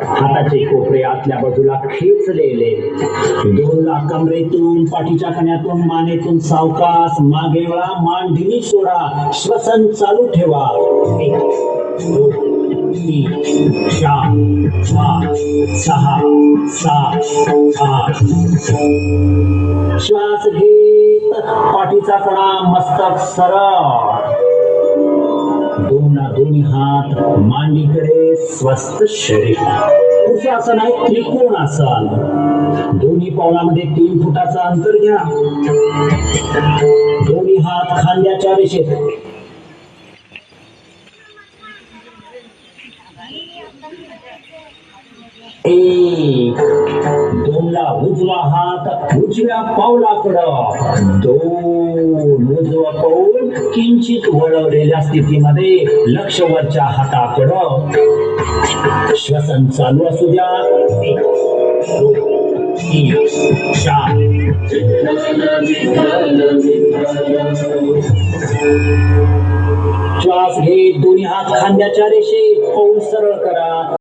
हाताचे कोपरे आतल्या बाजूला खेचलेले. दोनला कमरेतून पाठीच्या कण्यातून मानेतून सावकास मागे वळा मान ढिली सोडा श्वसन चालू ठेवा. एक दोन तीन चार पाच सहा सात आठ. श्वास घेत पाठीचा कणा मस्तक सरळ. दोन दोन्ही हात मांडीकडे स्वस्त शरीर. पुढचं आसन आहे त्रिकोण आसन दोन्ही पावलामध्ये तीन फुटाचं अंतर घ्या. दोन्ही हात खांद्याच्या रेषेत. एक. दोनला उजवा हात उजव्या पावलाकडं. दोन. किंचित वळवलेल्या स्थितीमध्ये लक्ष वरच्या हाताकडं श्वसन चालू असू द्या. श्वास घेत दोन्ही हात खांद्याच्या रेषेत. पाऊल सरळ करा.